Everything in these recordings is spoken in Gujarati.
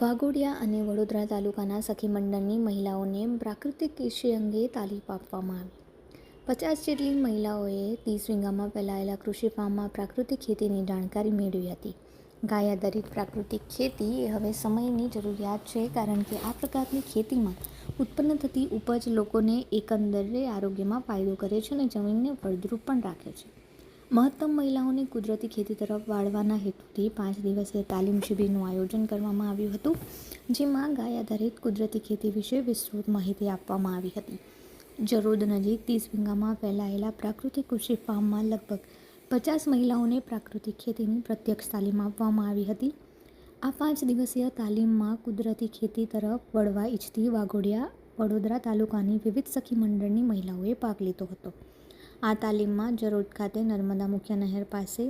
વાઘોડિયા અને વડોદરા તાલુકાના સખી મંડળની મહિલાઓને પ્રાકૃતિક કૃષિ અંગે તાલીમ આપવામાં આવી. પચાસ જેટલી મહિલાઓએ ત્રીસ વીંગામાં ફેલાયેલા કૃષિ ફાર્મમાં પ્રાકૃતિક ખેતીની જાણકારી મેળવી હતી. ગાય આધારિત પ્રાકૃતિક ખેતી એ હવે સમયની જરૂરિયાત છે કારણ કે આ પ્રકારની ખેતીમાં ઉત્પન્ન થતી ઉપજ લોકોને એકંદરે આરોગ્યમાં ફાયદો કરે છે અને જમીનને ફળદ્રુપ પણ રાખે છે. મહત્તમ મહિલાઓને કુદરતી ખેતી તરફ વાળવાના હેતુથી પાંચ દિવસીય તાલીમ શિબિરનું આયોજન કરવામાં આવ્યું હતું, જેમાં ગાય આધારિત કુદરતી ખેતી વિશે વિસ્તૃત માહિતી આપવામાં આવી હતી. જરોદ નજીક ત્રીસ વીંગામાં ફેલાયેલા પ્રાકૃતિક કૃષિ ફાર્મમાં લગભગ પચાસ મહિલાઓને પ્રાકૃતિક ખેતીની પ્રત્યક્ષ તાલીમ આપવામાં આવી હતી. આ પાંચ દિવસીય તાલીમમાં કુદરતી ખેતી તરફ વળવા ઈચ્છતી વાઘોડિયા, વડોદરા તાલુકાની વિવિધ સખી મંડળની મહિલાઓએ ભાગ લીધો હતો. આ તાલીમમાં જરોડ ખાતે નર્મદા મુખ્ય નહેર પાસે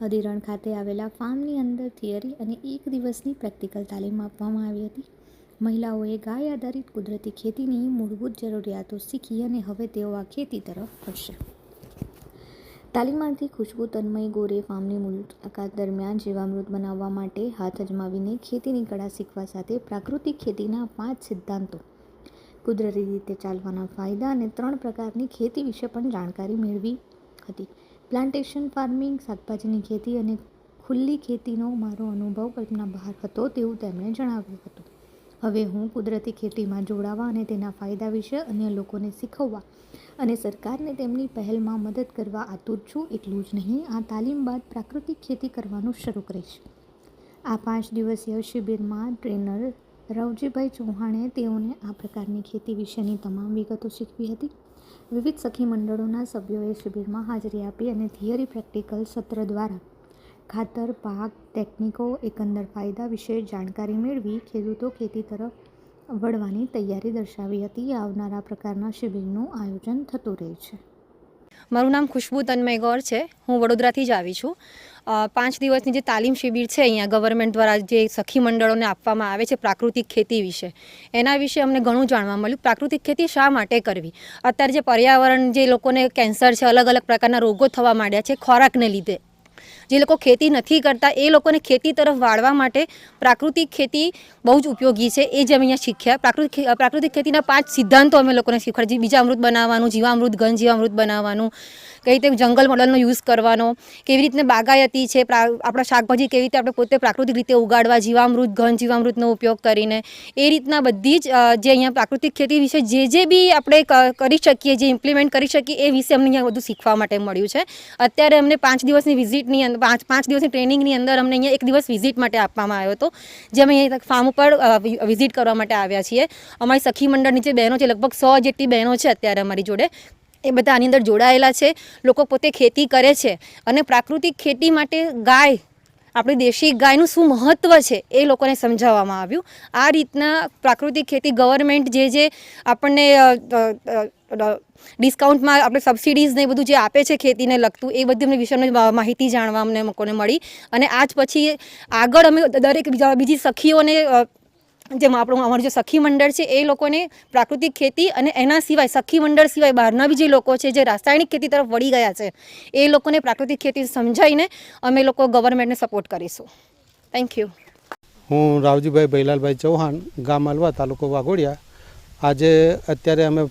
હરિરણ ખાતે આવેલા ફાર્મની અંદર થિયરી અને એક દિવસની પ્રેક્ટિકલ તાલીમ આપવામાં આવી હતી. મહિલાઓએ ગાય આધારિત કુદરતી ખેતીની મૂળભૂત જરૂરિયાતો શીખી અને હવે તેઓ આ ખેતી તરફ વળશે. તાલીમાર્થી ખુશ્બુ, તન્મય ગોરે ફાર્મની મુલાકાત દરમિયાન જીવામૃત બનાવવા માટે હાથ અજમાવીને ખેતીની કળા શીખવા સાથે પ્રાકૃતિક ખેતીના પાંચ સિદ્ધાંતો કુદરતી રીતે ચાલવાના ફાયદા અને ત્રણ પ્રકારની ખેતી વિશે પણ જાણકારી મેળવી હતી. પ્લાન્ટેશન ફાર્મિંગ, શાકભાજીની ખેતી અને ખુલ્લી ખેતીનો મારો અનુભવ કલ્પના બહાર હતો તેવું તેમણે જણાવ્યું હતું. હવે હું કુદરતી ખેતીમાં જોડાવા અને તેના ફાયદા વિશે અન્ય લોકોને શીખવવા અને સરકારને તેમની પહેલમાં મદદ કરવા આતુર છું એટલું જ નહીં, આ તાલીમ બાદ પ્રાકૃતિક ખેતી કરવાનું શરૂ કરીશ. આ પાંચ દિવસીય શિબિરમાં ટ્રેનર રવજીભાઈ ચૌહાણે તેઓને આ પ્રકારની ખેતી વિશેની તમામ વિગતો શીખવી હતી. વિવિધ સખી મંડળોના સભ્યોએ શિબિરમાં હાજરી આપી અને થિયરી પ્રેક્ટિકલ સત્ર દ્વારા ખાતર, પાક, ટેકનિકો, એકંદર ફાયદા વિશે જાણકારી મેળવી ખેડૂતો ખેતી તરફ વળવાની તૈયારી દર્શાવી હતી. આવનારા પ્રકારના શિબિરનું આયોજન થતું રહે છે. મારું નામ ખુશ્બુ તન્મય ગૌર છે. હું વડોદરાથી જ આવી છું. પાંચ દિવસની જે તાલીમ શિબિર છે અહીંયા ગવર્મેન્ટ દ્વારા જે સખી મંડળોને આપવામાં આવે છે પ્રાકૃતિક ખેતી વિશે. એના વિશે અમને ઘણું જાણવા મળ્યું. પ્રાકૃતિક ખેતી શા માટે કરવી? અત્યારે જે પર્યાવરણ જે લોકોને કેન્સર છે અલગ અલગ પ્રકારના રોગો થવા માંડ્યા છે, ખોરાકને લીધે. જે લોકો ખેતી નથી કરતા, એ લોકોને ખેતી તરફ વાળવા માટે પ્રાકૃતિક ખેતી બહુ જ ઉપયોગી છે. એ જ અમે અહીંયા શીખ્યા. પ્રાકૃતિક પ્રાકૃતિક ખેતીના પાંચ સિદ્ધાંતો અમે લોકોને શીખવાડ્યા. બીજા અમૃત બનાવવાનું, જીવામૃત ઘન જીવામૃત બનાવવાનું, કઈ રીતે જંગલ મોડલનો યુઝ કરવાનો, કેવી રીતને બાગાયતી છે આપણા શાકભાજી કેવી રીતે આપણે પોતે પ્રાકૃતિક રીતે ઉગાડવા, જીવામૃત ઘન જીવામૃતનો ઉપયોગ કરીને, એ રીતના બધી જ જે અહીંયા પ્રાકૃતિક ખેતી વિશે જે જે બી આપણે કરી શકીએ, જે ઇમ્પ્લિમેન્ટ કરી શકીએ, એ વિશે અમને અહીંયા બધું શીખવા માટે મળ્યું છે. અત્યારે અમને પાંચ દિવસની વિઝિટની પાંચ પાંચ દિવસની ટ્રેનિંગની અંદર અમને અહીંયા એક દિવસ વિઝિટ માટે આપવામાં આવ્યો હતો, જે અમે અહીંયા ફાર્મ ઉપર વિઝિટ કરવા માટે આવ્યા છીએ. અમારી સખી મંડળની જે બહેનો છે, લગભગ સો જેટલી બહેનો છે અત્યારે અમારી જોડે. એ બધા આની અંદર જોડાયેલા છે. લોકો પોતે ખેતી કરે છે અને પ્રાકૃતિક ખેતી માટે ગાય, આપણી દેશી ગાયનું શું મહત્ત્વ છે એ લોકોને સમજાવવામાં આવ્યું. આ રીતના પ્રાકૃતિક ખેતી ગવર્મેન્ટ જે જે આપણને ડિસ્કાઉન્ટમાં આપણે સબસિડીઝ ને બધું જે આપે છે ખેતીને લગતું, એ બધી અમને વિષયની માહિતી જાણવા અમને લોકોને મળી. અને આજ પછી આગળ અમે દરેક બીજા સખીઓને જેમ આપણું, અમારું જે સખી મંડળ છે, એ લોકોને પ્રાકૃતિક ખેતી અને એના સિવાય, સખી મંડળ સિવાય બહારના બી જે લોકો છે, જે રાસાયણિક ખેતી તરફ વળી ગયા છે, એ લોકોને પ્રાકૃતિક ખેતી સમજાવીને અમે લોકો ગવર્મેન્ટને સપોર્ટ કરીશું. થેન્ક યુ હું રાવજીભાઈ ભૈલાલભાઈ ચૌહાણ, ગામ અલવા, તાલુકો વાઘોડિયા. આજે અત્યારે અમે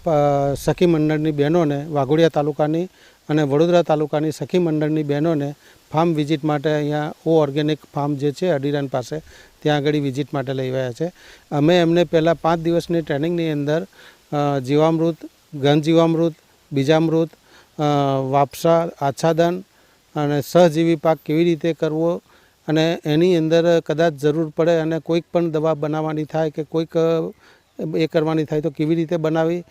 સખી મંડળની બહેનોને વાઘોડિયા તાલુકાની અને વડોદરા તાલુકાની સખી મંડળની બહેનોને ફાર્મ વિઝિટ માટે અહીંયા ઓ ઓર્ગેનિક ફાર્મ જે છે અડીરાન પાસે, ત્યાં આગળ વિઝિટ માટે લઈ આવ્યા છે. અમે એમને પહેલાં પાંચ દિવસની ટ્રેનિંગની અંદર જીવામૃત ઘન જીવામૃત બીજામૃત વાપસા, આચ્છાદન અને સહજીવી પાક કેવી રીતે કરવો અને એની અંદર કદાચ જરૂર પડે અને કોઈક પણ દવા બનાવવાની થાય કે કોઈક એ કરવાની થાય તો કેવી રીતે બનાવી?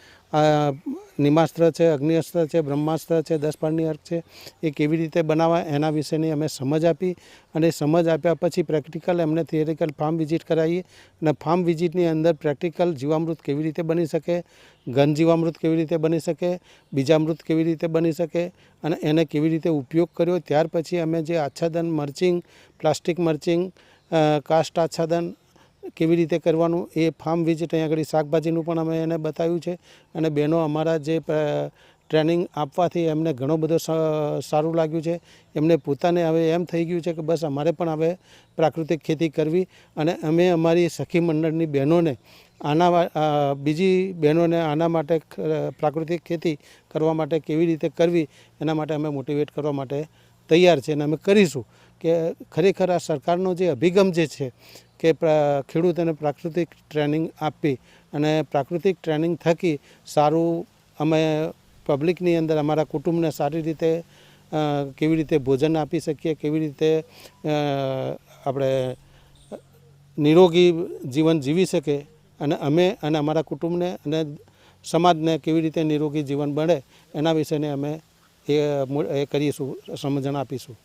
નિમાસ્ત્ર છે, અગ્નિઅસ્ત્ર છે, બ્રહ્માસ્ત્ર છે, દસપાળની અર્ક છે, એ કેવી રીતે બનાવવા એના વિશેની અમે સમજ આપી અને સમજ આપ્યા પછી પ્રેક્ટિકલ એમને થિયરિકલ ફાર્મ વિઝિટ કરાવીએ અને ફાર્મ વિઝિટની અંદર પ્રેક્ટિકલ જીવામૃત કેવી રીતે બની શકે, ઘન જીવામૃત કેવી રીતે બની શકે, બીજામૃત કેવી રીતે બની શકે અને એને કેવી રીતે ઉપયોગ કર્યો. ત્યાર પછી અમે જે આચ્છાદન મર્ચિંગ, પ્લાસ્ટિક મર્ચિંગ કાસ્ટ આચ્છાદન કેવી રીતે કરવાનું એ ફાર્મ વિઝિટ અહીંયા આગળ શાકભાજીનું પણ અમે એને બતાવ્યું છે. અને બહેનો, અમારા જે ટ્રેનિંગ આપવાથી એમને ઘણો બધો સારું લાગ્યું છે. એમને પોતાને હવે એમ થઈ ગયું છે કે બસ અમારે પણ હવે પ્રાકૃતિક ખેતી કરવી અને અમે અમારી સખી મંડળની બહેનોને આના બીજી બહેનોને આના માટે પ્રાકૃતિક ખેતી કરવા માટે કેવી રીતે કરવી એના માટે અમે મોટિવેટ કરવા માટે તૈયાર છે. અને અમે કરીશું કે ખરેખર આ સરકારનો જે અભિગમ જે છે કે ખેડૂતોને પ્રાકૃતિક ટ્રેનિંગ આપી અને પ્રાકૃતિક ટ્રેનિંગ થકી સારું અમે પબ્લિકની અંદર અમારા કુટુંબને સારી રીતે કેવી રીતે ભોજન આપી શકીએ, કેવી રીતે આપણે નિરોગી જીવન જીવી શકે અને અમે અને અમારા કુટુંબને અને સમાજને કેવી રીતે નિરોગી જીવન બને એના વિશેને અમે એ કરીશું, સમજણ આપીશું.